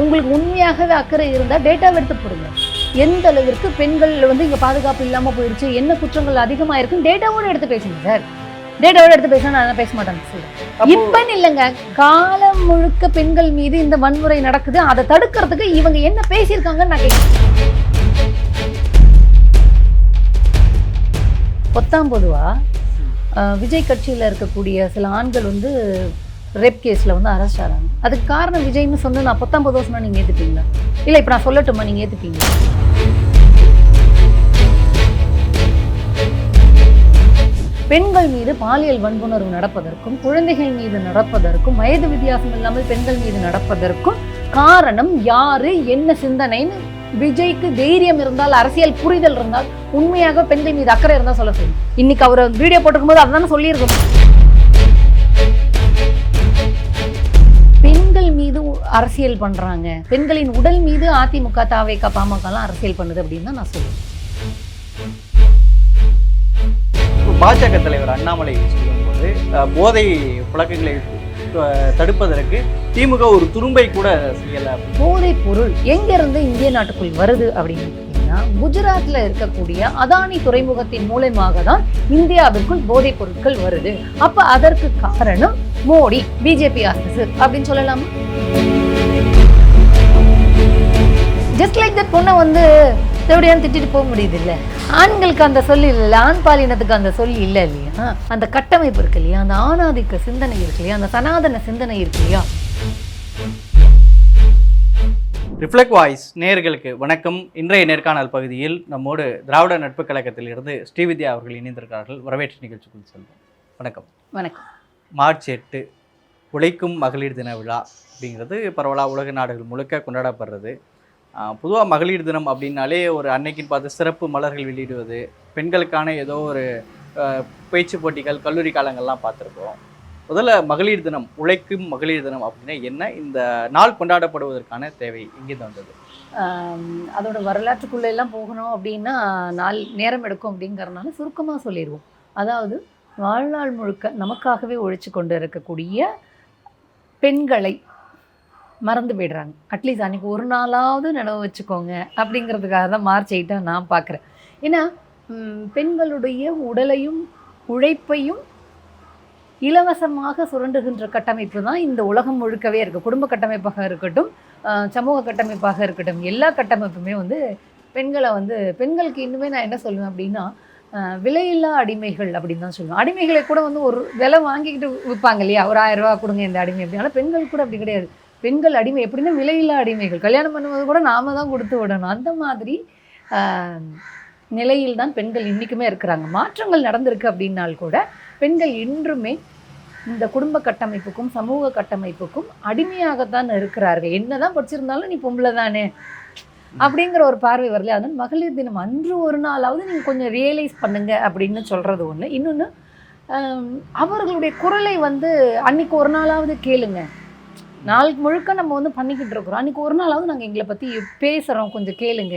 உங்களுக்கு உண்மையாகவே அக்கறை இருந்தால் டேட்டாவை எடுத்து போடுங்க. எந்த அளவிற்கு பெண்கள் வந்து இங்கே பாதுகாப்பு இல்லாமல் போயிடுச்சு என்ன குற்றங்கள் அதிகமாக இருக்குன்னு டேட்டாவோட எடுத்து பேசுங்க சார் டேட்டாவோட எடுத்து பேசினா நான் பேச மாட்டேன் சார் இப்பன்னு இல்லைங்க. காலம் முழுக்க பெண்கள் மீது இந்த வன்முறை நடக்குது. அதை தடுக்கிறதுக்கு இவங்க என்ன பேசியிருக்காங்கன்னு நான் கேட்கிறேன் பொத்தாம் பொதுவா அஹ், விஜய் கட்சியில் இருக்கக்கூடிய சில ஆண்கள் வந்து ரேப் கேஸில் வந்து அரெஸ்ட் ஆகிறாங்க அதுக்கு காரணம் விஜய்னு சொன்ன நான் பத்தொம்பது வருஷம்னா நீங்கள் ஏற்றுப்பீங்களா இல்லை இப்போ நான் சொல்லட்டுமா நீங்கள் ஏற்றுப்பீங்களா பெண்கள் மீது பாலியல் வன்புணர்வு நடப்பதற்கும் குழந்தைகள் மீது நடப்பதற்கும் வயது வித்தியாசம் இல்லாமல் பெண்கள் மீது நடப்பதற்கும் காரணம் யாரு என்ன சிந்தனைன்னு விஜய்க்கு தைரியம் இருந்தால் அரசியல் புரிதல் இருந்தால் உண்மையாக பெண்கள் மீது அக்கறை இருந்தால் சொல்ல சொல்லு இன்னைக்கு அவர் வீடியோ போட்டிருக்கும் போது அதுதானே சொல்லியிருக்கணும். அரசியல் பண்றாங்க. பெண்களின் உடல் மீது அதிமுக தாவேக பாமகலாம் அரசியல் பண்ணுது அப்படின்னு தான் நான் சொல்லுவேன் பாஜக தலைவர் அண்ணாமலை சொல்லும்போது போதை புழக்கங்களை தடுப்பதற்கு திமுக ஒரு துரும்பை கூட செய்யல. போதைப் பொருள் எங்கிருந்து இந்திய நாட்டுக்குள் வருது அப்படின்னு குஜராத்ல இருக்கக்கூடிய அதானி துறைமுகத்தின் மூலமாக தான் இந்தியாவிற்குள் போதைப் பொருட்கள் வருது. அப்ப அதற்கு காரணம் மோடி பிஜேபி அரசு அப்படின்னு சொல்லலாமா? ஜஸ்ட் லைக் தட் பொண்ணை வந்து தேவடியான்னு திட்டிட்டு போக முடியுது இல்ல ஆண்களுக்கு அந்த சொல்லி இல்லை ஆண் பாலினத்துக்கு அந்த சொல்லி இல்லை இல்லையா? அந்த கட்டமைப்பு இருக்கு இல்லையா? அந்த ஆணாதிக்க சிந்தனை இருக்கு இல்லையா? அந்த சனாதன சிந்தனை இருக்கு இல்லையா? ரிஃப்ளெக்ட் வாய்ஸ் நேயர்களுக்கு வணக்கம். இன்றைய நேர்காணல் பகுதியில் நம்மோடு திராவிட நட்புக் கழகத்திலிருந்து ஸ்ரீவித்யா அவர்கள் இணைந்திருக்கிறார்கள். வரவேற்று நிகழ்ச்சிக்குள் செல்வோம். வணக்கம். வணக்கம். மார்ச் எட்டு உழைக்கும் மகளிர் தின விழா அப்படிங்கிறது பரவலாக உலக நாடுகள் முழுக்க கொண்டாடப்படுறது. பொதுவாக மகளிர் தினம் அப்படின்னாலே ஒரு அன்னைக்குன்னு பார்த்து சிறப்பு மலர்கள் வெளியிடுவது பெண்களுக்கான ஏதோ ஒரு பேச்சு போட்டிகள் கல்லூரி காலங்கள்லாம் பார்த்துருக்கோம் முதல்ல மகளிர் தினம் உழைக்கும் மகளிர் தினம் அப்படின்னா என்ன? இந்த நாள் கொண்டாடப்படுவதற்கான தேவை எங்கேருந்து வந்தது? அதோட வரலாற்றுக்குள்ளே எல்லாம் போகணும் அப்படின்னா நாள் நேரம் எடுக்கும் அப்படிங்கிறனால சுருக்கமாக சொல்லிடுவோம். அதாவது வாழ்நாள் முழுக்க நமக்காகவே ஒழிச்சு கொண்டு இருக்கக்கூடிய பெண்களை மறந்து போயிடுறாங்க. அட்லீஸ்ட் அன்னைக்கு ஒரு நாளாவது நினைவு வச்சுக்கோங்க. அப்படிங்கிறதுக்காக தான் மார்ச் எயிட்டாக நான் பார்க்குறேன். ஏன்னா பெண்களுடைய உடலையும் உழைப்பையும் இலவசமாக சுரண்டுகின்ற கட்டமைப்பு தான் இந்த உலகம் முழுக்கவே இருக்குது குடும்ப கட்டமைப்பாக இருக்கட்டும் சமூக கட்டமைப்பாக இருக்கட்டும் எல்லா கட்டமைப்புமே வந்து பெண்களை வந்து பெண்களுக்கு இன்னுமே நான் என்ன சொல்லுவேன் அப்படின்னா விலையில்லா அடிமைகள் அப்படின்னு தான் சொல்லுவேன். அடிமைகளை கூட வந்து ஒரு விலை வாங்கிக்கிட்டு விற்பாங்க இல்லையா? ஒரு ஆயிரம் ரூபா கொடுங்க இந்த அடிமை அப்படின்னா. பெண்கள் கூட அப்படி கிடையாது. பெண்கள் அடிமை எப்படின்னா விலையில்லா அடிமைகள். கல்யாணம் பண்ணும்போது கூட நாம தான் கொடுத்து விடணும். அந்த மாதிரி நிலையில் தான் பெண்கள் இன்றைக்குமே இருக்கிறாங்க. மாற்றங்கள் நடந்திருக்கு அப்படின்னால் கூட பெண்கள் இன்றுமே இந்த குடும்ப கட்டமைப்புக்கும் சமூக கட்டமைப்புக்கும் அடிமையாகத்தான் இருக்கிறார்கள். என்னதான் படிச்சிருந்தாலும் நீ பொம்பளை தானே அப்படிங்கிற ஒரு பார்வை வரல. அதனால் மகளிர் தினம் அன்று ஒரு நாளாவது நீங்கள் கொஞ்சம் ரியலைஸ் பண்ணுங்க அப்படின்னு சொல்கிறது ஒன்று இன்னொன்று அவர்களுடைய குரலை வந்து அன்னைக்கு ஒரு நாளாவது கேளுங்க. நாள் முழுக்க நம்ம வந்து பண்ணிக்கிட்டு இருக்கிறோம். அன்னைக்கு ஒரு நாளாவது நாங்கள் எங்களை பற்றி பேசுகிறோம் கொஞ்சம் கேளுங்க.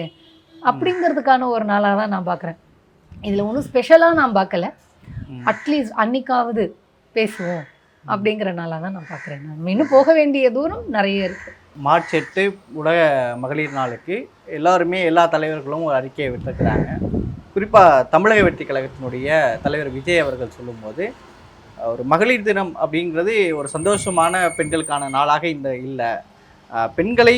அப்படிங்கிறதுக்கான ஒரு நாளாக தான் நான் பார்க்குறேன் இதில் ஒன்றும் ஸ்பெஷலாக நான் பார்க்கல. அட்லீஸ்ட் அன்னைக்காவது பேசுவோம் அப்படிங்கிற நாளாக தான் நான் பார்க்குறேன் நம்ம இன்னும் போக வேண்டிய தூரம் நிறைய இருக்கு. மார்ச் எட்டு உலக மகளிர் நாளுக்கு எல்லாருமே எல்லா தலைவர்களும் ஒரு அறிக்கையை விட்டிருக்கிறாங்க. குறிப்பாக தமிழக வெற்றி கழகத்தினுடைய தலைவர் விஜய் அவர்கள் சொல்லும்போது ஒரு மகளிர் தினம் அப்படிங்கிறது ஒரு சந்தோஷமான பெண்களுக்கான நாளாக இந்த இல்லை. பெண்களை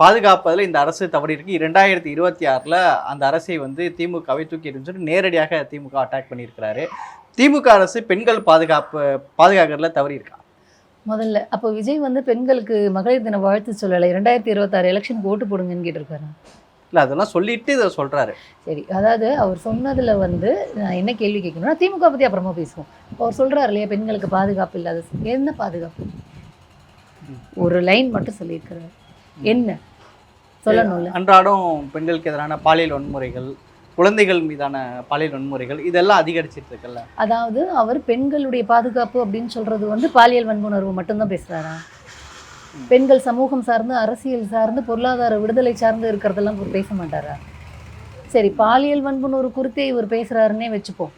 பாதுகாப்பதில் இந்த அரசு தவறி இருக்கு. இரண்டாயிரத்தி இருபத்தி ஆறில் அந்த அரசை வந்து திமுகவை தூக்கி எறிஞ்சுட்டு நேரடியாக திமுக அட்டாக் பண்ணியிருக்கிறாரு. திமுக அரசு பெண்கள் பாதுகாப்பு பாதுகாக்கிறதுல தவறி இருக்கா? முதல்ல அப்போ விஜய் வந்து பெண்களுக்கு மகளிர் தின வாழ்த்து சொல்லலை. இரண்டாயிரத்தி இருபத்தாறு எலெக்ஷனுக்கு ஓட்டு போடுங்கன்னு கேட்டிருக்காரு? இல்லை அதெல்லாம் சொல்லிட்டு இதை சொல்கிறாரு சரி அதாவது அவர் சொன்னதுல வந்து நான் என்ன கேள்வி கேட்கணும்னா திமுக பற்றி அப்புறமா பேசுவோம். அவர் சொல்றாரு இல்லையா பெண்களுக்கு பாதுகாப்பு இல்லாத என்ன பாதுகாப்பு? ஒரு லைன் மட்டும் சொல்லியிருக்கிறார். என்ன? சொல்லணும்ல. அன்றாடம் பெண்களுக்கு எதிரான பாலியல் வன்முறைகள் குழந்தைகள் மீதான பாலியல் வன்முறைகள் இதெல்லாம் அதிகரிச்சிட்டு இருக்குல்ல. அதாவது அவர் பெண்களுடைய பாதுகாப்பு அப்படின்னு சொல்றது வந்து பாலியல் வன்புணர்வு மட்டும்தான் பேசுறாரா? பெண்கள் சமூகம் சார்ந்து அரசியல் சார்ந்து பொருளாதார விடுதலை சார்ந்து இருக்கிறதெல்லாம் இவர் பேச மாட்டாரா? சரி பாலியல் வன்புணர்வு குறித்தே இவர் பேசுறாருன்னே வச்சுப்போம்.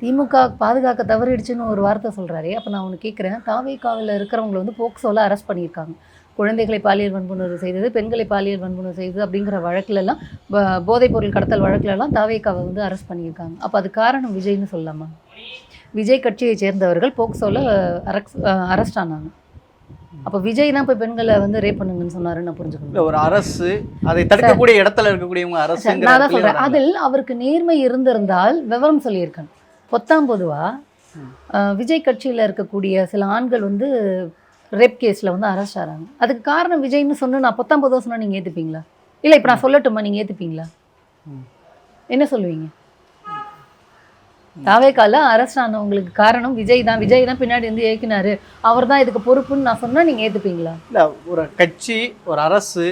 திமுக பாதுகாக்க தவறிடுச்சுன்னு ஒரு வார்த்தை சொல்றாரே அப்போ நான் ஒன்று கேட்குறேன் தாவேக்காவில் இருக்கிறவங்களை வந்து போக்சோல அரெஸ்ட் பண்ணியிருக்காங்க. குழந்தைகளை பாலியல் வன்புணர்வு செய்தது பெண்களை பாலியல் வன்புணர்வு செய்தது அப்படிங்கிற வழக்குலலாம் ப- போதைப் பொருள் கடத்தல் வழக்குலலாம் தாவேக்காவை வந்து அரெஸ்ட் பண்ணியிருக்காங்க. அப்போ அது காரணம் விஜய்னு சொல்லலாமா? விஜய் கட்சியை சேர்ந்தவர்கள் போக்சோவில் அரக்ஸ் அரெஸ்ட் ஆனாங்க. அப்போ விஜய் தான் போய் பெண்களை வந்து ரேப் பண்ணுங்கன்னு சொன்னாருன்னு புரிஞ்சுக்கணும். ஒரு அரசு அதை தடுக்கக்கூடிய இடத்துல இருக்கக்கூடியவங்க அரசுங்கிற நான் தான் வராங்க. அதில் அவருக்கு நேர்மை இருந்திருந்தால் விவரம் சொல்லியிருக்கேன் பொத்தாம் பொதுவா ம். அஹ், விஜய் கட்சியில் இருக்கக்கூடிய சில ஆண்கள் வந்து ரேப் கேஸில் வந்து அரெஸ்ட் ஆகிறாங்க அதுக்கு காரணம் விஜய்னு சொன்னு நான் பொத்தாம் பொதுவாக சொன்னா நீங்கள் ஏற்றுப்பீங்களா இல்லை இப்போ நான் சொல்லட்டுமா? நீங்கள் ஏற்றுப்பீங்களா. என்ன சொல்லுவீங்க? தாவேக்கால அரெஸ்ட் ஆனவங்களுக்கு காரணம் விஜய் தான். விஜய் தான் பின்னாடி வந்து இயக்கினாரு. அவர் தான் இதுக்கு பொறுப்புன்னு நான் சொன்னா நீங்கள் ஏற்றுப்பீங்களா இல்ல ஒரு கட்சி ஒரு அரசு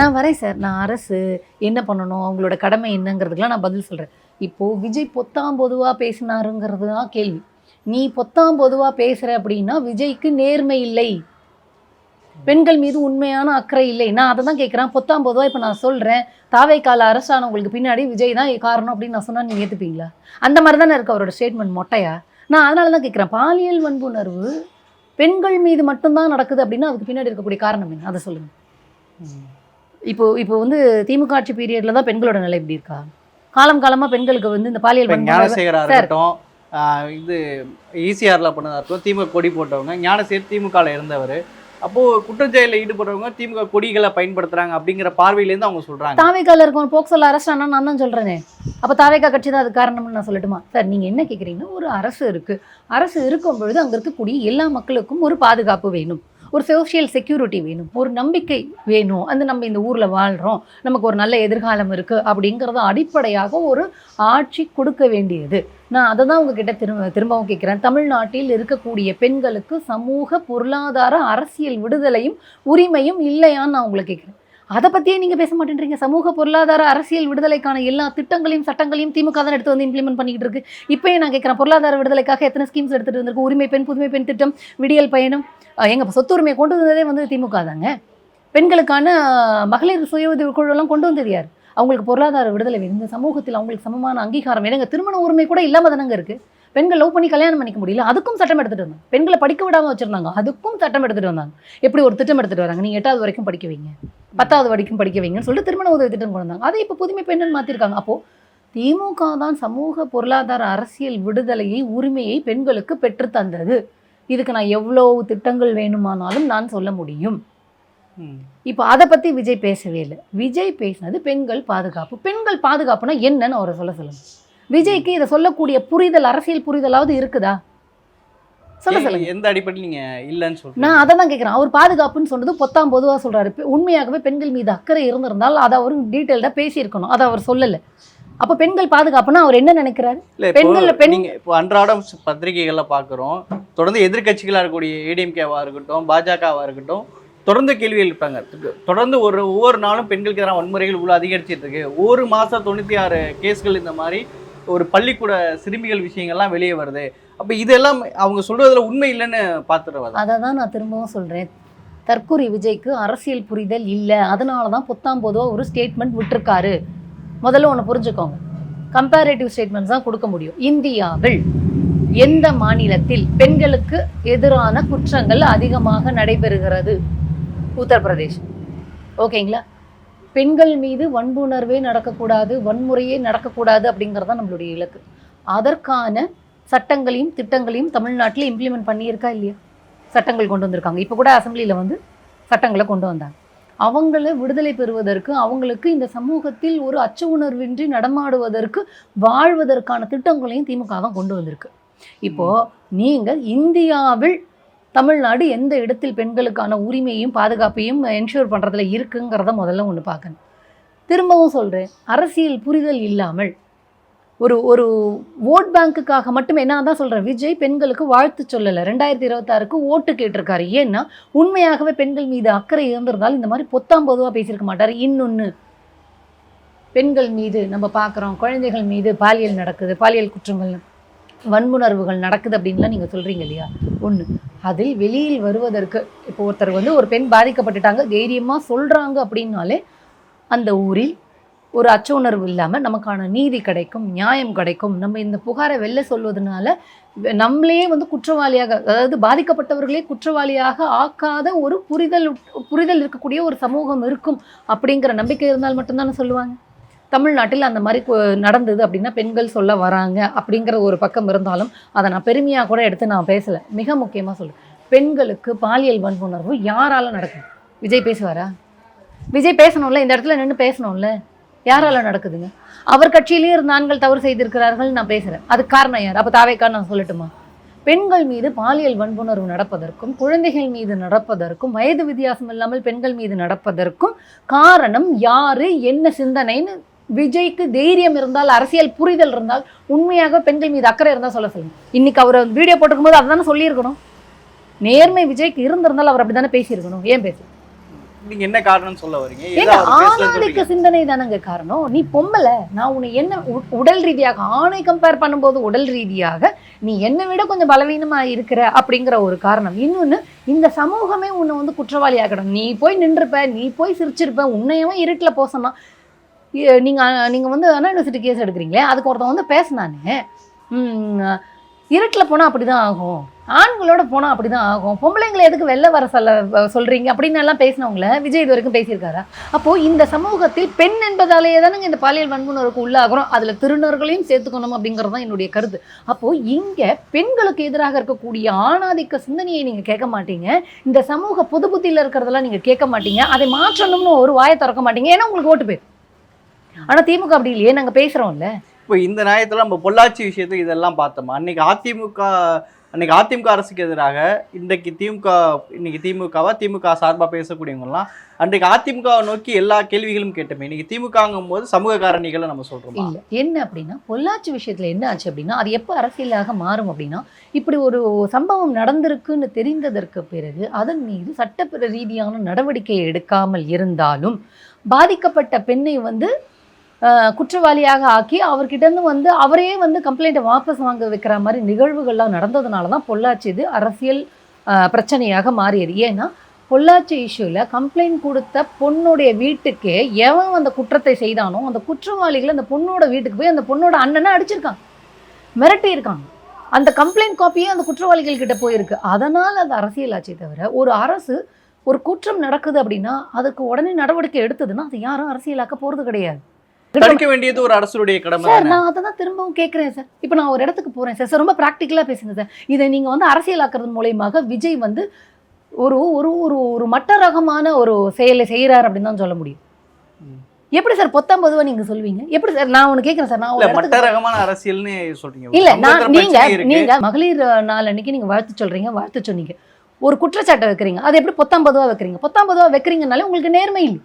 நான் வரேன். சார். நான் அரசு என்ன பண்ணணும் அவங்களோட கடமை என்னங்கிறதுக்குலாம் நான் பதில் சொல்றேன். இப்போ விஜய் பொத்தாம் பொதுவா பேசினாருங்கிறது தான் கேள்வி. நீ பொத்தாம் பொதுவா பேசுற அப்படின்னா விஜய்க்கு நேர்மை இல்லை. பெண்கள் மீது உண்மையான அக்கறை இல்லை. நான் அதை தான் கேட்குறேன் பொத்தாம் பொதுவா இப்போ நான் சொல்றேன். தாவை கால அரசானவங்களுக்கு பின்னாடி விஜய் தான் காரணம் அப்படின்னு நான் சொன்னா நீங்க ஏத்துப்பீங்களா? அந்த மாதிரி தானே இருக்கு அவரோட ஸ்டேட்மெண்ட் மொட்டையா? நான் அதனால தான் கேட்குறேன் பாலியல் வன்புணர்வு பெண்கள் மீது மட்டும்தான் நடக்குது அப்படின்னா அதுக்கு பின்னாடி இருக்கக்கூடிய காரணம் என்ன? அதை சொல்லுங்க. ம். இப்போ இப்போ வந்து திமுக ஆட்சி பீரியட்ல தான் பெண்களோட நிலை இப்படி இருக்கா? காலம் காலமா பெண்களுக்கு வந்து இந்த பாலியல் ஆஹ் இது ஈசிஆர்ல பண்ணதா இருக்கட்டும் திமுக கொடி போட்டவங்க ஞானசேகர் திமுகல இருந்தவர் அப்போ குற்றச்செயலில் ஈடுபடுறவங்க திமுக கொடிகளை பயன்படுத்துறாங்க அப்படிங்கிற பார்வையிலேருந்து அவங்க சொல்றாங்க. தாவேக்கால இருக்கும் போக்சோல அரசு நான் தான் சொல்றேனே. அப்ப தாவேக்கா கட்சி தான் அது காரணம்னு நான் சொல்லட்டுமா? சார் நீங்க என்ன கேட்குறீங்கன்னா ஒரு அரசு இருக்கு. அரசு இருக்கும் பொழுது அங்கே இருக்கக்கூடிய எல்லா மக்களுக்கும் ஒரு பாதுகாப்பு வேணும். ஒரு சோஷியல் செக்யூரிட்டி வேணும் ஒரு நம்பிக்கை வேணும். அந்த நம்ம இந்த ஊரில் வாழ்கிறோம் நமக்கு ஒரு நல்ல எதிர்காலம் இருக்குது அப்படிங்கிறத அடிப்படையாக ஒரு ஆட்சி கொடுக்க வேண்டியது. நான் அதை தான் உங்ககிட்ட திரும்ப திரும்பவும் கேட்குறேன். தமிழ்நாட்டில் இருக்கக்கூடிய பெண்களுக்கு சமூக பொருளாதார அரசியல் விடுதலையும் உரிமையும் இல்லையான்னு நான் உங்களை கேட்குறேன். அதை பற்றியே நீங்கள் பேச மாட்டேன்றீங்க. சமூக பொருளாதார அரசியல் விடுதலைக்கான எல்லா திட்டங்களையும் சட்டங்களையும் திமுக தான் எடுத்து வந்து இம்ப்ளிமெண்ட் பண்ணிக்கிட்டு இருக்கு. இப்போயே நான் கேட்குறேன் பொருளாதார விடுதலைக்காக எத்தனை ஸ்கீம்ஸ் எடுத்துகிட்டு வந்திருக்கு உரிமை பெண் புதுமை பெண் திட்டம் விடியல் பயணம். எங்கள் சொத்து உரிமையை கொண்டு வந்ததே வந்து திமுக தாங்க. பெண்களுக்கான மகளிர் சுய உதவி குழுவெல்லாம் கொண்டு வந்தது யார்? அவங்களுக்கு பொருளாதார விடுதலை வேணும். இந்த சமூகத்தில் அவங்களுக்கு சமமான அங்கீகாரம். வேணுங்க திருமண உரிமை கூட இல்லாமல் தானங்க இருக்குது பெண்கள் லவ் பண்ணி கல்யாணம் பண்ணிக்க முடியல. அதுக்கும் சட்டம் எடுத்துட்டு வந்தாங்க. பெண்களை படிக்க விடாம வச்சிருந்தாங்க. அதுக்கும் சட்டம் எடுத்துட்டு வந்தாங்க. எப்படி ஒரு திட்டம் எடுத்துட்டு வராங்க? நீங்க எட்டாவது வரைக்கும் படிக்க வைங்க. பத்தாவது வரைக்கும் படிக்க வைங்கன்னு சொல்லிட்டு திருமண உதவி திட்டம் கொண்டு வந்தாங்க. அதை இப்போ புதுமை பெண்கள் மாத்திருக்காங்க. அப்போ திமுக தான் சமூக பொருளாதார அரசியல் விடுதலையை உரிமையை பெண்களுக்கு பெற்று தந்தது. இதுக்கு நான் எவ்வளவு திட்டங்கள் வேணுமானாலும் நான் சொல்ல முடியும். இப்போ அதை பத்தி விஜய் பேசவே இல்லை. விஜய் பேசினது பெண்கள் பாதுகாப்பு. பெண்கள் பாதுகாப்புனா என்னன்னு அவரை சொல்ல சொல்லுங்க. விஜய்க்கு இதை சொல்லக்கூடிய புரிதல் அரசியல் புரிதலாவது இருக்குதா? சொல்ல சொல்லுங்க. எந்த அடிப்படையில் நீங்க இல்லைன்னு சொல்றீங்க? நான் அதை தான் கேட்குறேன் அவர் பாதுகாப்புன்னு சொன்னது பொத்தாம் பொதுவாக சொல்றாரு. உண்மையாகவே பெண்கள் மீது அக்கறை இருந்திருந்தால் அதை அவர் டீட்டெயில்டாக பேசியிருக்கணும். அதை அவர் சொல்லலை. அப்போ பெண்கள் பாதுகாப்புன்னா அவர் என்ன நினைக்கிறாரு? இல்ல பெண்கள்ல இப்போ பெண்- நீங்க இப்போ அன்றாடம் பத்திரிகைகள்ல பாக்குறோம் தொடர்ந்து எதிர்க்கட்சிகளா இருக்கக்கூடிய ஏடிஎம்கேவா இருக்கட்டும் பாஜகவா இருக்கட்டும் தொடர்ந்து கேள்வி எழுப்பாங்க தொடர்ந்து ஒரு ஒவ்வொரு நாளும் பெண்களுக்கு எதிரான வன்முறைகள் இவ்வளவு அதிகரிச்சிட்டு இருக்கு. ஒரு மாசம் தொண்ணூத்தி ஆறு கேஸ்கள் இந்த மாதிரி ஒரு பள்ளிக்கூட சிறுமிகள் விஷயங்கள்லாம் வெளியே வருது. அப்போ இதெல்லாம் அவங்க சொல்கிறதுல உண்மை இல்லைன்னு பாத்துறவா அதை தான் நான் திரும்பவும் சொல்கிறேன் தற்கூரி விஜய்க்கு அரசியல் புரிதல் இல்லை. அதனால தான் பொத்தாம் பொதுவாக ஒரு ஸ்டேட்மெண்ட் விட்டிருக்காரு. முதல்ல ஒன்று புரிஞ்சுக்கோங்க. கம்பேரேட்டிவ் ஸ்டேட்மெண்ட்ஸ் தான் கொடுக்க முடியும். இந்தியாவில் எந்த மாநிலத்தில் பெண்களுக்கு எதிரான குற்றங்கள் அதிகமாக நடைபெறுகிறது? உத்தரப்பிரதேஷ். ஓகேங்களா? பெண்கள் மீது வன்புணர்வே நடக்கக்கூடாது வன்முறையே நடக்கக்கூடாது அப்படிங்கிறது தான் நம்மளுடைய இலக்கு. அதற்கான சட்டங்களையும் திட்டங்களையும் தமிழ்நாட்டில் இம்ப்ளிமெண்ட் பண்ணியிருக்கா இல்லையா? சட்டங்கள் கொண்டு வந்திருக்காங்க. இப்போ கூட அசெம்பிளியில் வந்து சட்டங்களை கொண்டு வந்தாங்க. அவங்கள விடுதலை பெறுவதற்கு அவங்களுக்கு இந்த சமூகத்தில் ஒரு அச்ச உணர்வின்றி நடமாடுவதற்கு வாழ்வதற்கான திட்டங்களையும் திமுக தான் கொண்டு வந்திருக்கு. இப்போ நீங்கள் இந்தியாவில் தமிழ்நாடு எந்த இடத்தில் பெண்களுக்கான உரிமையும் பாதுகாப்பையும் என்ஷூர் பண்ணுறதுல இருக்குங்கிறத முதல்ல ஒன்று பார்க்கணும். திரும்பவும் சொல்கிறேன் அரசியல் புரிதல் இல்லாமல் ஒரு ஒரு ஓட் பேங்க்குக்காக மட்டுமே நான் தான் சொல்கிறேன் விஜய் பெண்களுக்கு வாழ்த்து சொல்லலை. ரெண்டாயிரத்தி இருபத்தாறுக்கு ஓட்டு கேட்டிருக்காரு. ஏன்னா உண்மையாகவே பெண்கள் மீது அக்கறை இருந்திருந்தால் இந்த மாதிரி பொத்தாம் பொதுவாக பேசியிருக்க மாட்டார். இன்னொன்று பெண்கள் மீது நம்ம பார்க்குறோம் குழந்தைகள் மீது பாலியல் நடக்குது பாலியல் குற்றங்கள்னு வன்புணர்வுகள் நடக்குது அப்படின்லாம் நீங்கள் சொல்கிறீங்க இல்லையா? ஒன்று அதில் வெளியில் வருவதற்கு இப்போ ஒருத்தர் வந்து ஒரு பெண் பாதிக்கப்பட்டுட்டாங்க தைரியமாக சொல்கிறாங்க அப்படின்னாலே அந்த ஊரில் ஒரு அச்ச உணர்வு இல்லாமல் நமக்கான நீதி கிடைக்கும் நியாயம் கிடைக்கும். நம்ம இந்த புகாரை வெளில சொல்வதனால நம்மளே வந்து குற்றவாளியாக அதாவது பாதிக்கப்பட்டவர்களே குற்றவாளியாக ஆக்காத ஒரு புரிதல் புரிதல் இருக்கக்கூடிய ஒரு சமூகம் இருக்கும் அப்படிங்கிற நம்பிக்கை இருந்தால் மட்டும்தானே சொல்லுவாங்க? தமிழ்நாட்டில் அந்த மாதிரி நடந்தது அப்படின்னா பெண்கள் சொல்ல வராங்க அப்படிங்கிற ஒரு பக்கம் இருந்தாலும் அதை நான் பெருமையாக கூட எடுத்து நான் பேசலை. மிக முக்கியமாக சொல்லுவேன் பெண்களுக்கு பாலியல் வன்புணர்வு யாரால நடக்கும் விஜய் பேசுவாரா? விஜய் பேசணும்ல இந்த இடத்துல நின்று பேசணும்ல. யாரால நடக்குதுங்க? அவர் கட்சியிலேயே இருந்த ஆண்கள் தவறு செய்திருக்கிறார்கள் நான் பேசுகிறேன் அதுக்கு காரணம் யார்? அப்போ தாவேக்கா நான் சொல்லட்டுமா? பெண்கள் மீது பாலியல் வன்புணர்வு நடப்பதற்கும் குழந்தைகள் மீது நடப்பதற்கும் வயது வித்தியாசம் இல்லாமல் பெண்கள் மீது நடப்பதற்கும் காரணம் யாரு? என்ன சிந்தனைன்னு விஜய்க்கு தைரியம் இருந்தால் அரசியல் புரிதல் இருந்தால் உண்மையாக பெண்கள் மீது அக்கறை இருந்தால் சொல்ல சொல்லுங்க. இன்னைக்கு அவர் வீடியோ போட்டிருக்கும் போது அதுதானே சொல்லியிருக்கணும். நேர்மை விஜய்க்கு இருந்திருந்தால் அவர் அப்படி தானே பேசியிருக்கணும். ஏன் பேசு? நீங்க என்ன காரணம்னு சொல்ல வரீங்க? ஏங்க ஆணாதிக்க? சிந்தனை தானங்க காரணம். நீ பொம்பளை நான் உன்னை என்ன உடல் ரீதியாக ஆணை கம்பேர் பண்ணும்போது உடல் ரீதியாக நீ என்னை விட கொஞ்சம் பலவீனமா இருக்கிற அப்படிங்கிற ஒரு காரணம். இன்னொன்னு இந்த சமூகமே உன்னை வந்து குற்றவாளி ஆக்கணும் நீ போய் நின்றுப்ப நீ போய் சிரிச்சிருப்ப உன்னையவன் இருட்டில் போக நீங்கள் நீங்கள் வந்து அண்ணா யூனிவர்சிட்டி கேஸ் எடுக்கிறீங்களே அதுக்கு ஒருத்தன் வந்து பேசினானே. இருட்டில் போனால் அப்படி தான் ஆகும். ஆண்களோட போனால் அப்படி தான் ஆகும். பொம்பளைங்களை எதுக்கு வெளில வர சொல்ல சொல்கிறீங்க அப்படின்னு எல்லாம் பேசினவங்கள விஜய் இது வரைக்கும் பேசியிருக்காரா? அப்போது இந்த சமூகத்தில் பெண் என்பதாலேயே தானங்க இந்த பாலியல் வன்முனருக்கு உள்ளாகிறோம். அதில் திருநர்களையும் சேர்த்துக்கணும் அப்படிங்கிறது தான் என்னுடைய கருத்து. அப்போது இங்கே பெண்களுக்கு எதிராக இருக்கக்கூடிய ஆணாதிக்க சிந்தனையை நீங்கள் கேட்க மாட்டீங்க. இந்த சமூக பொது புத்தியில் இருக்கிறதெல்லாம் நீங்கள் கேட்க மாட்டீங்க. அதை மாற்றணும்னு ஒரு வாயை திறக்க மாட்டீங்க. ஏன்னா உங்களுக்கு ஓட்டு போயிடும் ஆனால் திமுக அப்படி இல்லையே நாங்கள் பேசுகிறோம்ல இப்போ இந்த நியாயத்துல நம்ம பொள்ளாச்சி விஷயத்தை இதெல்லாம் பார்த்தோமா? அன்னைக்கு அதிமுக அன்னைக்கு அதிமுக அரசுக்கு எதிராக இன்றைக்கு திமுக இன்னைக்கு திமுகவா திமுக சார்பா பேசக்கூடியவங்கலாம் அன்றைக்கு அதிமுகவை நோக்கி எல்லா கேள்விகளும் கேட்டோமே. இன்னைக்கு திமுகங்கும் போது சமூக காரணிகளை நம்ம சொல்றோமா? இல்லை. என்ன அப்படின்னா பொள்ளாச்சி விஷயத்தில் என்ன ஆச்சு அப்படின்னா அது எப்போ அரசியலாக மாறும் அப்படின்னா இப்படி ஒரு சம்பவம் நடந்திருக்குன்னு தெரிந்ததற்கு பிறகு அதன் மீது சட்டப்ப ரீதியான நடவடிக்கை எடுக்காமல் இருந்தாலும் பாதிக்கப்பட்ட பெண்ணை வந்து குற்றவாளியாக ஆக்கி அவர்கிட்டருந்து வந்து அவரையே வந்து கம்ப்ளைண்ட்டை வாபஸ் வாங்க வைக்கிற மாதிரி நிகழ்வுகள்லாம் நடந்ததுனால தான் பொள்ளாச்சி இது அரசியல் பிரச்சனையாக மாறியது. ஏன்னா பொள்ளாச்சி இஷ்யூவில் கம்ப்ளைண்ட் கொடுத்த பொண்ணுடைய வீட்டுக்கே எவன் அந்த குற்றத்தை செய்தானோ அந்த குற்றவாளிகள் அந்த பொண்ணோட வீட்டுக்கு போய் அந்த பொண்ணோட அண்ணனை அடிச்சிருக்காங்க. மிரட்டியிருக்காங்க. அந்த கம்ப்ளைண்ட் காப்பியே அந்த குற்றவாளிகள் கிட்ட போயிருக்கு. அதனால் அது அரசியலாச்சே தவிர ஒரு அரசு ஒரு குற்றம் நடக்குது அப்படின்னா அதுக்கு உடனே நடவடிக்கை எடுத்ததுன்னா அது யாரும் அரசியலாக்க போகிறது கிடையாது. தடுக்க வேண்டியது ஒரு அரசுடைய கடமை சார் நான் அதை தான் திரும்பவும் கேட்குறேன் சார். இப்போ நான் ஒரு இடத்துக்கு போகிறேன் சார். சார் ரொம்ப ப்ராக்டிக்கலாக பேசுங்க சார். இதை நீங்கள் வந்து அரசியலாக்குறது மூலயமாக விஜய் வந்து ஒரு ஒரு ஒரு ஒரு மட்ட ரகமான ஒரு செயலை செய்கிறார் அப்படின்னு தான் சொல்ல முடியும். எப்படி சார் பொத்தாம் பொதுவாக நீங்கள் சொல்வீங்க? எப்படி சார்? நான் ஒன்று கேட்குறேன் சார். நான் மட்ட ரகமான அரசியல்னு சொல்றீங்க. இல்ல நான் நீங்க. நீங்க மகளிர் நாள் அன்னைக்கு நீங்க வாழ்த்து சொல்றீங்க வாழ்த்து சொன்னீங்க. ஒரு குற்றச்சாட்டை வைக்கிறீங்க. அது எப்படி பொத்தாம் பொதுவா வைக்கிறீங்க? பொத்தாம் பொதுவா வைக்கிறீங்கனாலே உங்களுக்கு நேர்மை இல்லை.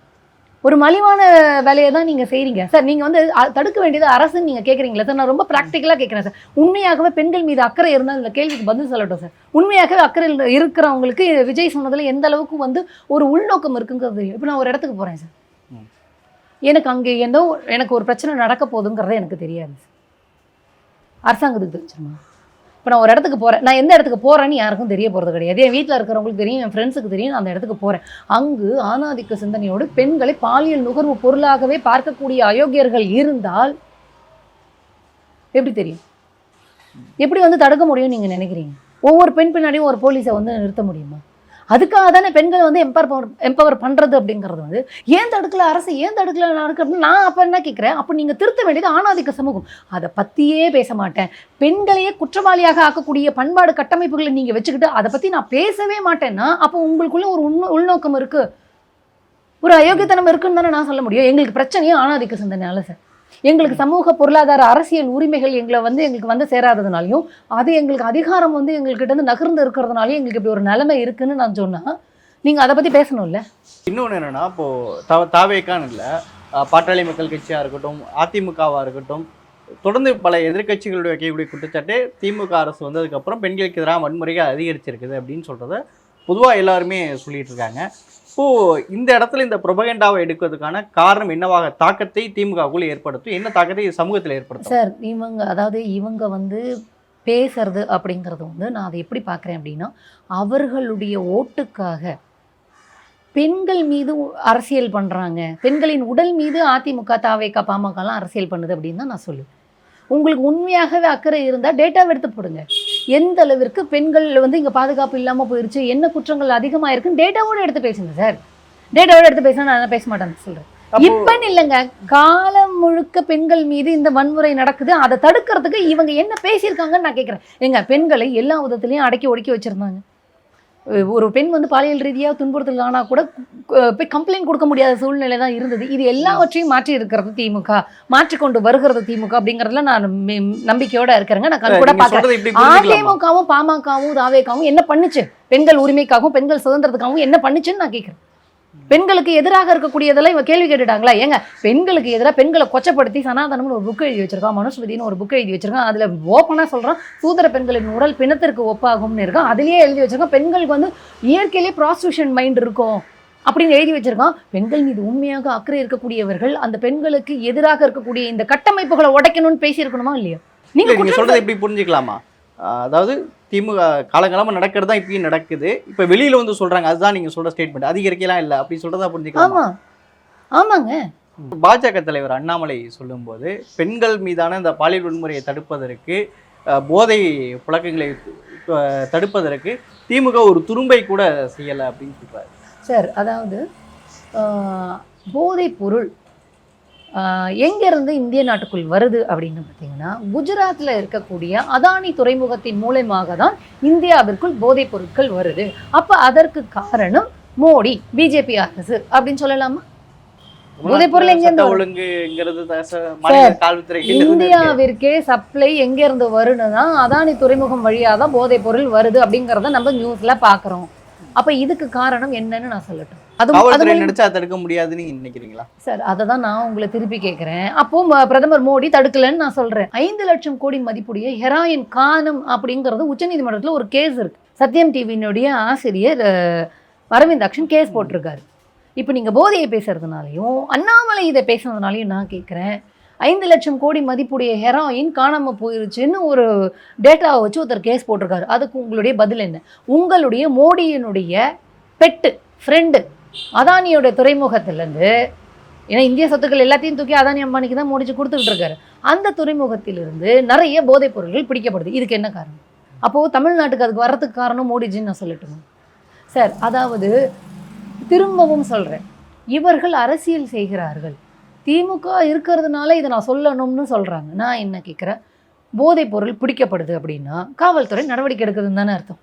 ஒரு மலிவான வேலையை தான் நீங்க செய்றீங்க. சார் நீங்க வந்து தடுக்க வேண்டியது அரசுன்னு நீங்க கேக்குறீங்களா சார். நான் ரொம்ப ப்ராக்டிக்கலா கேட்குறேன் சார். உண்மையாகவே பெண்கள் மீது அக்கறை இருந்தால் இந்த கேள்விக்கு பதில் சொல்லட்டும் சார். உண்மையாகவே அக்கறை இருக்கிறவங்களுக்கு விஜய் சொன்னதுல எந்த அளவுக்கு வந்து ஒரு உள்நோக்கம் இருக்குங்கிறது தெரியும். இப்போ நான் ஒரு இடத்துக்கு போறேன் சார். எனக்கு அங்கே ஏதோ எனக்கு ஒரு பிரச்சனை நடக்க போகுதுங்கிறது எனக்கு தெரியாது சார். அரசாங்கத்துக்கு தெரிஞ்சிருமா? இப்போ நான் ஒரு இடத்துக்கு போகிறேன் நான் எந்த இடத்துக்கு போகிறேன்னு யாருக்கும் தெரிய போகிறது கிடையாது. என் வீட்டில் இருக்கிறவங்களுக்கு தெரியும் என் ஃப்ரெண்ட்ஸுக்கு தெரியும் நான் அந்த இடத்துக்கு போகிறேன் அங்கு ஆணாதிக்க சிந்தனையோடு பெண்களை பாலியல் நுகர்வு பொருளாகவே பார்க்கக்கூடிய அயோக்கியர்கள் இருந்தால் எப்படி தெரியும்? எப்படி வந்து தடுக்க முடியும்னு நீங்கள் நினைக்கிறீங்க? ஒவ்வொரு பெண் பின்னாடியும் ஒரு போலீஸை வந்து நிறுத்த முடியுமா? அதுக்காக தானே பெண்களை வந்து எம்பவர் எம்பவர் பண்ணுறது அப்படிங்கிறது வந்து ஏன் தடுக்கல அரசு ஏன் தடுக்கல நடக்கிறது நான் அப்போ என்ன கேட்குறேன் அப்போ நீங்கள் திருத்த வேண்டியது ஆணாதிக்க சமூகம். அதை பற்றியே பேச மாட்டேன். பெண்களையே குற்றவாளியாக ஆக்கக்கூடிய பண்பாடு கட்டமைப்புகளை நீங்கள் வச்சுக்கிட்டு அதை பற்றி நான் பேசவே மாட்டேன்னா அப்போ உங்களுக்குள்ள ஒரு உண் உள்நோக்கம் இருக்குது ஒரு அயோக்கியத்தனம் இருக்குன்னு தானே நான் சொல்ல முடியும். எங்களுக்கு பிரச்சனையும் ஆணாதிக்க சிந்தனையால சார். எங்களுக்கு சமூக பொருளாதார அரசியல் உரிமைகள் எங்களை வந்து எங்களுக்கு வந்து சேராததுனாலையும் அது எங்களுக்கு அதிகாரம் வந்து எங்கள்கிட்ட இருந்து நகர்ந்து இருக்கிறதுனாலையும் எங்களுக்கு இப்படி ஒரு நிலைமை இருக்குன்னு நான் சொன்னால் நீங்கள் அதை பற்றி பேசணும்ல? இன்னொன்று என்னென்னா இப்போது தா தாவேக்கான்னு இல்லை பாட்டாளி மக்கள் கட்சியாக இருக்கட்டும் அதிமுகவாக இருக்கட்டும் தொடர்ந்து பல எதிர்க்கட்சிகளுடைய வைக்கக்கூடிய குற்றச்சாட்டு திமுக அரசு வந்ததுக்கப்புறம் பெண்களுக்கு எதிராக வன்முறையாக அதிகரிச்சிருக்குது அப்படின்னு சொல்கிறத பொதுவாக எல்லாருமே சொல்லிகிட்டு இருக்காங்க. இப்போது இந்த இடத்துல இந்த புரபகண்டாவை எடுக்கிறதுக்கான காரணம் என்னவாக தாக்கத்தை திமுகவுக்குள் ஏற்படுத்தும்? என்ன தாக்கத்தை சமூகத்தில் ஏற்படுத்தும்? சார் இவங்க அதாவது இவங்க வந்து பேசுறது அப்படிங்கிறது வந்து நான் அதை எப்படி பார்க்குறேன் அப்படின்னா அவர்களுடைய ஓட்டுக்காக பெண்கள் மீது அரசியல் பண்ணுறாங்க பெண்களின் உடல் மீது அதிமுக தாவேக்கா பாமகலாம் அரசியல் பண்ணுது அப்படின்னு தான் நான் சொல்லுவேன். உங்களுக்கு உண்மையாகவே அக்கறை இருந்தால் டேட்டாவை எடுத்து போடுங்க. எந்த அளவிற்கு பெண்கள் வந்து இங்கே பாதுகாப்பு இல்லாமல் போயிருச்சு என்ன குற்றங்கள் அதிகமாக இருக்குன்னு டேட்டாவோட எடுத்து பேசுங்க சார் டேட்டாவோட எடுத்து பேசினா நான் பேச மாட்டேன்னு சொல்கிறேன் இப்பன்னு இல்லைங்க. காலம் முழுக்க பெண்கள் மீது இந்த வன்முறை நடக்குது. அதை தடுக்கிறதுக்கு இவங்க என்ன பேசியிருக்காங்கன்னு நான் கேட்குறேன் எங்க பெண்களை எல்லா விதத்துலையும் அடக்கி ஒடுக்கி வச்சிருந்தாங்க. ஒரு பெண் வந்து பாலியல் ரீதியாக துன்புறுத்தல் ஆனால் கூட போய் கம்ப்ளைண்ட் கொடுக்க முடியாத சூழ்நிலை தான் இருந்தது. இது எல்லாவற்றையும் மாற்றி இருக்கிறது திமுக மாற்றிக்கொண்டு வருகிறது திமுக அப்படிங்கிறதுல நான் நம்பிக்கையோட இருக்கிறேங்க. நான் கண் கூட பார்க்குறேன் அதிமுகவும் பாமகவும் தாவேக்காவும் என்ன பண்ணுச்சு? பெண்கள் உரிமைக்காகவும் பெண்கள் சுதந்திரத்துக்காகவும் என்ன பண்ணுச்சுன்னு நான் கேட்குறேன் பெண்களுக்கு எதிராக இருக்கக்கூடியதெல்லாம் இவங்க கேள்வி கேட்டுட்டாங்களா? ஏங்க பெண்களுக்கு எதிராக பெண்களை கொச்சப்படுத்தி சனாதனம்னு ஒரு புக் எழுதி வச்சிருக்கான் மனுஸ்மதினு ஒரு புக் எழுதி வச்சிருக்கான் அதில் ஓப்பனாக சொல்கிறான் சூதர பெண்களின் உடல் பிணத்திற்கு ஒப்பாகும்னு இருக்கான் அதுலேயே எழுதி வச்சிருக்கான் பெண்களுக்கு வந்து இயற்கையிலே ப்ராஸ்டியூஷன் மைண்ட் இருக்கும் அப்படின்னு எழுதி வச்சிருக்கான். பெண்கள் மீது உண்மையாக அக்கறை இருக்கக்கூடியவர்கள் அந்த பெண்களுக்கு எதிராக இருக்கக்கூடிய இந்த கட்டமைப்புகளை உடைக்கணும்னு பேசியிருக்கணுமா இல்லையா? இல்ல, நீங்க சொல்றதை எப்படி புரிஞ்சுக்கலாமா? அதாவது திமுக காலங்காலமா நடக்கிறது தான் இப்பயும் நடக்குது. இப்ப வெளியில வந்து சொல்றாங்க அதுதான் நீங்க சொல்ற ஸ்டேட்மெண்ட் அதிகரிக்கலாம் இல்ல அப்படி சொல்றதா புரிஞ்சுக்கலாமா? ஆமா. ஆமாங்க. பாஜக தலைவர் அண்ணாமலை சொல்லும்போது பெண்கள் மீதான இந்த பாலியல் வன்முறையை தடுப்பதற்கு போதை புழக்கங்களை தடுப்பதற்கு திமுக ஒரு துரும்பை கூட செய்யலை அப்படின்னு சொல்றாரு. சார் அதாவது போதைப் பொருள் எங்கேருந்து இந்திய நாட்டுக்குள் வருது அப்படின்னு பார்த்தீங்கன்னா குஜராத்தில் இருக்கக்கூடிய அதானி துறைமுகத்தின் மூலயமாக தான் இந்தியாவிற்குள் போதைப் பொருட்கள் வருது அப்போ அதற்கு காரணம் மோடி பிஜேபி அரசு அப்படின்னு சொல்லலாமா போதைப் பொருள் எங்க இருந்து சட்ட வரும்? ஒழுங்குங்கிறது த- ச- மாநில காவல்துறை கிட்ட இருந்து இருக்கு. இந்தியாவிற்கே சப்ளை எங்க இருந்து வரும்னா அதானி துறைமுகம் வழியா தான் போதைப் பொருள் வருது அப்படிங்கறத நம்ம நியூஸ்ல பாக்குறோம் அப்ப இதுக்கு காரணம் என்னன்னு நான் சொல்லட்டும் காவல்துறை நினைச்சா தடுக்க முடியாதுன்னு நினைக்கிறீங்களா? சார் அதை தான் நான் உங்களை திருப்பி கேட்குறேன் அப்போ பிரதமர் மோடி தடுக்கலன்னு நான் சொல்றேன். ஐந்து லட்சம் கோடி மதிப்புடைய ஹெராயின் காணும் அப்படிங்கிறது உச்சநீதிமன்றத்தில் ஒரு கேஸ் இருக்கு. சத்யம் டிவியினுடைய ஆசிரியர் அஹ், அரவிந்த் அக்ஷன் கேஸ் போட்டிருக்காரு. இப்போ நீங்கள் போதையை பேசுறதுனாலையும் அண்ணாமலை இதை பேசுறதுனாலையும் நான் கேட்குறேன் ஐந்து லட்சம் கோடி மதிப்புடைய ஹெராயின் காணாமல் போயிருச்சுன்னு ஒரு டேட்டாவை வச்சு ஒருத்தர் கேஸ் போட்டிருக்காரு. அதுக்கு உங்களுடைய பதில் என்ன? உங்களுடைய மோடியினுடைய பெட்டு ஃப்ரெண்டு அதானியோட துறைமுகத்திலேருந்து ஏன்னா இந்திய சொத்துக்கள் எல்லாத்தையும் தூக்கி அதானி அம்பானிக்கு தான் முடிச்சு கொடுத்துக்கிட்டு இருக்காரு. அந்த துறைமுகத்திலிருந்து நிறைய போதைப் பொருட்கள் பிடிக்கப்படுது. இதுக்கு என்ன காரணம்? அப்போது தமிழ்நாட்டுக்கு அதுக்கு வர்றதுக்கு காரணம் மோடிஜின்னு நான் சொல்லட்டுமா? சார் அதாவது திரும்பவும் சொல்கிறேன் இவர்கள் அரசியல் செய்கிறார்கள். திமுக இருக்கிறதுனால இதை நான் சொல்லணும்னு சொல்கிறாங்க நான் என்ன கேட்குறேன் போதைப் பொருள் பிடிக்கப்படுது அப்படின்னா காவல்துறை நடவடிக்கை எடுக்குதுன்னு தானே அர்த்தம்.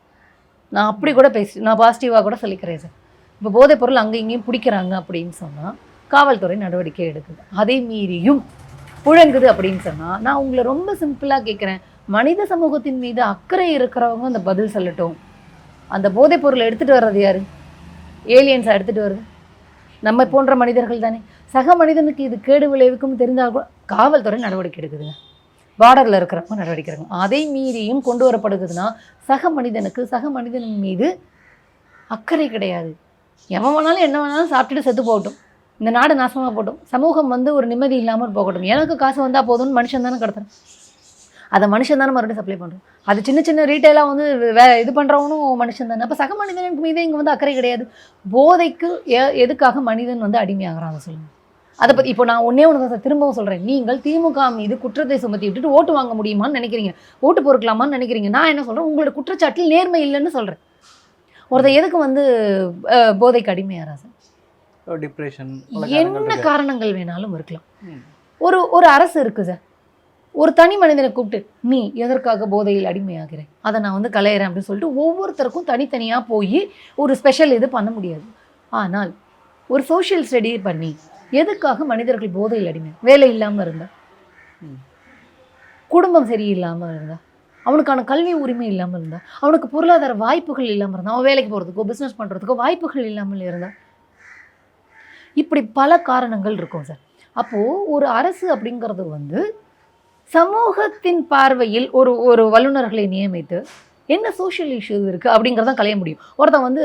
நான் அப்படி கூட பேசி நான் பாசிட்டிவாக கூட சொல்லிக்கிறேன் சார். இப்போ போதைப் பொருள் அங்கே இங்கேயும் பிடிக்கிறாங்க அப்படின்னு சொன்னால் காவல்துறை நடவடிக்கை எடுக்குது. அதை மீறியும் புழங்குது அப்படின்னு சொன்னால் நான் உங்களை ரொம்ப சிம்பிளாக கேட்குறேன் மனித சமூகத்தின் மீது அக்கறை இருக்கிறவங்க அந்த பதில் சொல்லட்டும். அந்த போதைப் பொருளை எடுத்துகிட்டு வர்றது யார்? ஏலியன்ஸாக எடுத்துகிட்டு வருது. நம்ம போன்ற மனிதர்கள் தானே. சக மனிதனுக்கு இது கேடு விளைவிக்கும் தெரிந்தால் கூட காவல்துறை நடவடிக்கை எடுக்குதுங்க. பார்டரில் இருக்கிறவங்க நடவடிக்கை எடுக்கும் அதை மீறியும் கொண்டு வரப்படுதுன்னா சக மனிதனுக்கு சக மனிதனின் மீது அக்கறை கிடையாது. எவன் வேணாலும் என்ன வேணாலும் சாப்பிட்டுட்டு செத்து போகட்டும். இந்த நாடு நாசமாக போகட்டும். சமூகம் வந்து ஒரு நிம்மதி இல்லாமல் போகட்டும். எனக்கு காசு வந்தால் போதும்னு மனுஷன் தானே கடத்துறேன் அதை மனுஷன் தானே மறுபடியும் சப்ளை பண்ணுறோம் அது சின்ன சின்ன ரீட்டைலாக வந்து வே இது பண்ணுறவனும் மனுஷன் தானே. அப்போ சக மனிதனுக்கு மீது இங்கே வந்து அக்கறை கிடையாது. போதைக்கு எ எதுக்காக மனிதன் வந்து அடிமையாகிறான் அதை சொல்லுங்கள் அதை பற்றி இப்போ நான் ஒன்றே ஒன்று திரும்பவும் சொல்கிறேன் நீங்கள் திமுக மீது குற்றத்தை சுமத்தி விட்டுட்டு ஓட்டு வாங்க முடியுமான்னு நினைக்கிறீங்க. ஓட்டு பொறுக்கலாமான்னு நினைக்கிறீங்க. நான் என்ன சொல்கிறேன் உங்களோட குற்றச்சாட்டில் நேர்மை இல்லைன்னு சொல்கிறேன் ஒருத்தர் எதுக்கு வந்து போதைக்கு அடிமையாகிறா சார் டிப்ரெஷன் என்ன காரணங்கள் வேணாலும் இருக்கலாம். ஒரு ஒரு அரசு இருக்குது சார். ஒரு தனி மனிதனை கூப்பிட்டு நீ எதற்காக போதையில் அடிமையாகிறேன் அதை நான் வந்து கலையிறேன் அப்படின்னு சொல்லிட்டு ஒவ்வொருத்தருக்கும் தனித்தனியாக போய் ஒரு ஸ்பெஷல் இது பண்ண முடியாது. ஆனால் ஒரு சோஷியல் ஸ்டடி பண்ணி எதுக்காக மனிதர்கள் போதையில் அடிமை? வேலை இல்லாமல் இருந்தா. குடும்பம் சரியில்லாமல் இருந்தா? அவனுக்கான கல்வி உரிமை இல்லாமல் இருந்தால் அவனுக்கு பொருளாதார வாய்ப்புகள் இல்லாமல் இருந்தால் அவன் வேலைக்கு போகிறதுக்கோ பிஸ்னஸ் பண்ணுறதுக்கோ வாய்ப்புகள் இல்லாமல் இருந்தால் இப்படி பல காரணங்கள் இருக்கும் சார். அப்போது ஒரு அரசு அப்படிங்கிறது வந்து சமூகத்தின் பார்வையில் ஒரு ஒரு வல்லுநர்களை நியமித்து என்ன சோஷியல் இஷ்யூஸ் இருக்குது அப்படிங்கிறதான் களைய முடியும். ஒருத்தன் வந்து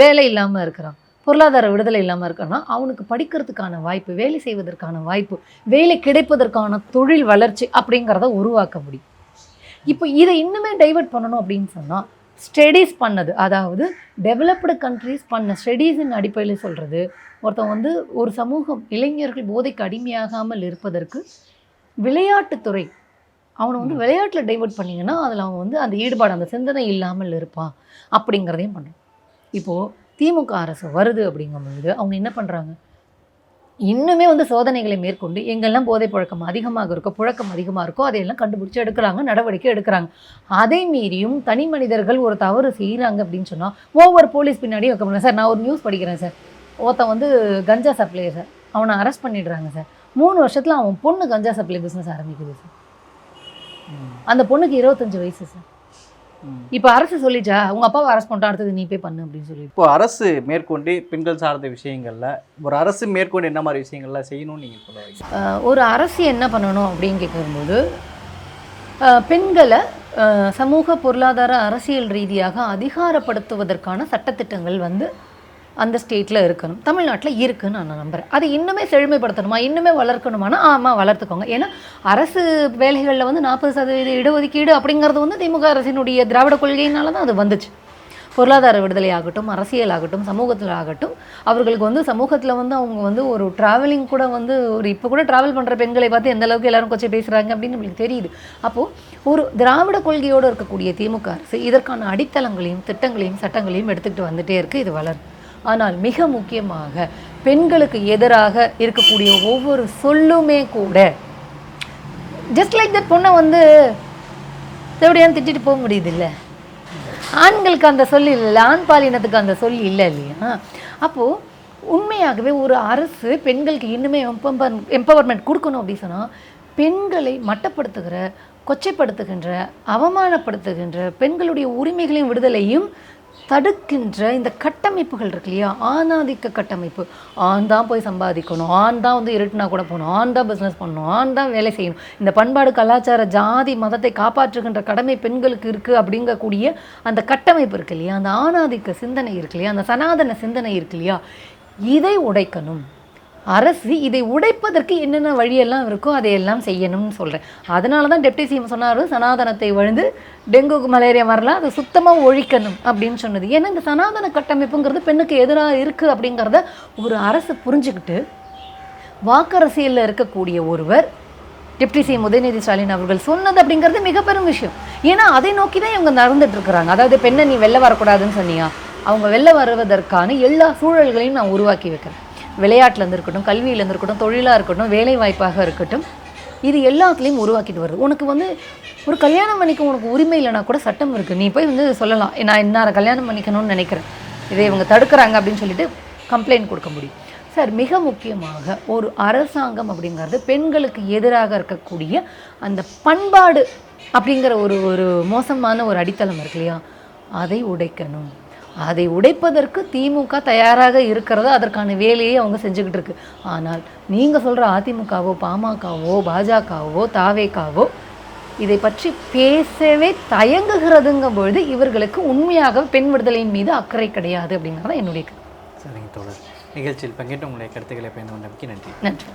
வேலை இல்லாமல் இருக்கிறான் பொருளாதார விடுதலை இல்லாமல் இருக்கான்னா அவனுக்கு படிக்கிறதுக்கான வாய்ப்பு வேலை செய்வதற்கான வாய்ப்பு வேலை கிடைப்பதற்கான தொழில் வளர்ச்சி அப்படிங்கிறத உருவாக்க முடியும். இப்போ இதை இன்னுமே டைவர்ட் பண்ணணும் அப்படின்னு சொன்னால் ஸ்டடீஸ் பண்ணது அதாவது டெவலப்டு கண்ட்ரீஸ் பண்ண ஸ்டடீஸின் அடிப்படையில் சொல்கிறது ஒருத்தன் வந்து ஒரு சமூகம் இளைஞர்கள் போதைக்கு அடிமையாகாமல் இருப்பதற்கு விளையாட்டுத்துறை அவனை வந்து விளையாட்டில் டைவர்ட் பண்ணிங்கன்னா அதில் அவன் வந்து அந்த ஈடுபாடு அந்த சிந்தனை இல்லாமல் இருப்பான் அப்படிங்கிறதையும் பண்ணுறான் இப்போது திமுக அரசு வருது அப்படிங்கும்பொழுது அவங்க என்ன பண்ணுறாங்க இன்னுமே வந்து சோதனைகளை மேற்கொண்டு எங்கெல்லாம் போதை பழக்கம் அதிகமாக இருக்கோ புழக்கம் அதிகமாக இருக்கோ அதையெல்லாம் கண்டுபிடிச்சி எடுக்கிறாங்க நடவடிக்கை எடுக்கிறாங்க. அதை மீறியும் தனி மனிதர்கள் ஒரு தவறு செய்கிறாங்க அப்படின்னு சொன்னால் ஒவ்வொரு போலீஸ் பின்னாடியும் வைக்க முடியல. சார் நான் ஒரு நியூஸ் படிக்கிறேன் சார். ஒருத்தன் வந்து கஞ்சா சப்ளையர் சார். அவனை அரெஸ்ட் பண்ணிடுறாங்க சார். மூணு வருஷத்தில் அவன் பொண்ணு கஞ்சா சப்ளை பிஸ்னஸ் ஆரம்பிக்குது சார். அந்த பொண்ணுக்கு இருபத்தஞ்சு வயசு சார். இப்போ அரசு சொல்லிச்சா உங்கள் அப்பாவை அரெஸ்ட் பண்ணிட்டா அடுத்தது நீ போய் பண்ணு அப்படின்னு சொல்லி இப்போ அரசு மேற்கொண்டு பெண்கள் சார்ந்த விஷயங்கள்ல ஒரு அரசு மேற்கொண்டு என்ன மாதிரி விஷயங்கள்லாம் செய்யணும்னு நீங்கள் சொல்ல வரீங்க? ஆஹ் ஒரு அரசு என்ன பண்ணணும் அப்படின்னு கேட்கும்போது பெண்களை சமூக பொருளாதார அரசியல் ரீதியாக அதிகாரப்படுத்துவதற்கான சட்டத்திட்டங்கள் வந்து அந்த ஸ்டேட்டில் இருக்கணும். தமிழ்நாட்டில் இருக்குன்னு நான் நம்புகிறேன் அதை இன்னுமே செழுமைப்படுத்தணுமா? இன்னுமே வளர்க்கணுமானா ஆமாம் வளர்த்துக்கோங்க. ஏன்னா அரசு வேலைகளில் வந்து நாற்பது சதவீத இடஒதுக்கீடு அப்படிங்கிறது வந்து திமுக அரசினுடைய திராவிட கொள்கையினால தான் அது வந்துச்சு. பொருளாதார விடுதலை ஆகட்டும் அரசியல் ஆகட்டும் சமூகத்தில் ஆகட்டும் அவர்களுக்கு வந்து சமூகத்தில் வந்து அவங்க வந்து ஒரு ட்ராவலிங் கூட வந்து ஒரு இப்போ கூட ட்ராவல் பண்ணுற பெண்களை பார்த்து எந்த அளவுக்கு எல்லாரும் கொச்சை பேசுகிறாங்க அப்படின்னு நம்மளுக்கு தெரியுது. அப்போது ஒரு திராவிட கொள்கையோடு இருக்கக்கூடிய திமுக அரசு இதற்கான அடித்தளங்களையும் திட்டங்களையும் சட்டங்களையும் எடுத்துக்கிட்டு வந்துட்டே இருக்குது இது வளரும். ஆனால் மிக முக்கியமாக பெண்களுக்கு எதிராக இருக்கக்கூடிய ஒவ்வொரு சொல்லுமே கூட ஜஸ்ட் லைக் தட் பொண்ணை வந்து எப்படியான்னு திட்டிட்டு போக முடியுது இல்லை ஆண்களுக்கு அந்த சொல் இல்லை ஆண் பாலினத்துக்கு அந்த சொல் இல்லை இல்லையா? அப்போது உண்மையாகவே ஒரு அரசு பெண்களுக்கு இன்னுமே எம்பவர் எம்பவர்மெண்ட் கொடுக்கணும் அப்படின்னு சொன்னால் பெண்களை மட்டப்படுத்துகிற கொச்சைப்படுத்துகின்ற அவமானப்படுத்துகின்ற பெண்களுடைய உரிமைகளையும் விடுதலையும் தடுக்கின்ற இந்த கட்டமைப்புகள் இருக்கு இல்லையா? ஆணாதிக்க கட்டமைப்பு. ஆண் தான் போய் சம்பாதிக்கணும். ஆண் தான் வந்து இருட்டுனா கூட போகணும். ஆண் தான் பிஸ்னஸ் பண்ணணும். ஆண் தான் வேலை செய்யணும். இந்த பண்பாடு கலாச்சார ஜாதி மதத்தை காப்பாற்றுகின்ற கடமை பெண்களுக்கு இருக்குது அப்படிங்கக்கூடிய அந்த கட்டமைப்பு இருக்கு இல்லையா? அந்த ஆணாதிக்க சிந்தனை இருக்கு இல்லையா? அந்த சனாதன சிந்தனை இருக்கு இல்லையா? இதை உடைக்கணும். அரசு இதை உடைப்பதற்கு என்னென்ன வழியெல்லாம் இருக்கோ அதையெல்லாம் செய்யணும்னு சொல்கிறேன் அதனால தான் டெப்டி சிஎம் சொன்னார் சனாதனத்தை வழுந்து டெங்கு மலேரியா வரலாம் அதை சுத்தமாக ஒழிக்கணும் அப்படின்னு சொன்னது. ஏன்னா இந்த சனாதன கட்டமைப்புங்கிறது பெண்ணுக்கு எதிராக இருக்குது அப்படிங்கிறத ஒரு அரசு புரிஞ்சுக்கிட்டு வாக்கரசியலில் இருக்கக்கூடிய ஒருவர் டெப்டி சிஎம் உதயநிதி ஸ்டாலின் அவர்கள் சொன்னது அப்படிங்கிறது மிக பெரும் விஷயம். ஏன்னா அதை நோக்கி தான் இவங்க நடந்துட்டு இருக்கிறாங்க. அதாவது பெண்ணை நீ வெளில வரக்கூடாதுன்னு சொன்னியா? அவங்க வெளில வருவதற்கான எல்லா சூழல்களையும் நான் உருவாக்கி வைக்கிறேன். விளையாட்டுலேருந்து இருக்கட்டும் கல்வியிலேருந்து இருக்கட்டும் தொழிலாக இருக்கட்டும் வேலை வாய்ப்பாக இருக்கட்டும் இது எல்லாத்துலேயும் உருவாக்கிட்டு வருது. உனக்கு வந்து ஒரு கல்யாணம் பண்ணிக்க உனக்கு உரிமை இல்லைனா கூட சட்டம் இருக்குது நீ போய் வந்து சொல்லலாம் நான் இன்னார கல்யாணம் பண்ணிக்கணும்னு நினைக்கிறேன். இதை இவங்க தடுக்கிறாங்க அப்படின்னு சொல்லிட்டு கம்ப்ளைண்ட் கொடுக்க முடியும். சார் மிக முக்கியமாக ஒரு அரசாங்கம் அப்படிங்கிறது பெண்களுக்கு எதிராக இருக்கக்கூடிய அந்த பண்பாடு அப்படிங்கிற ஒரு ஒரு மோசமான ஒரு அடித்தளம் இருக்கு இல்லையா? அதை உடைக்கணும். அதை உடைப்பதற்கு திமுக தயாராக இருக்கிறதோ? அதற்கான வேலையை அவங்க செஞ்சுக்கிட்டு இருக்கு. ஆனால் நீங்கள் சொல்கிற அதிமுகவோ பாமகவோ பாஜகவோ தாவேக்காவோ இதை பற்றி பேசவே தயங்குகிறதுங்கும் பொழுது இவர்களுக்கு உண்மையாக பெண் விடுதலையின் மீது அக்கறை கிடையாது அப்படிங்கிறது என்னுடைய. சரிங்க தோழர். நிகழ்ச்சியில் பங்கேற்று உங்களுடைய கருத்துக்களை பயந்து கொண்டமைக்கு நன்றி. நன்றி.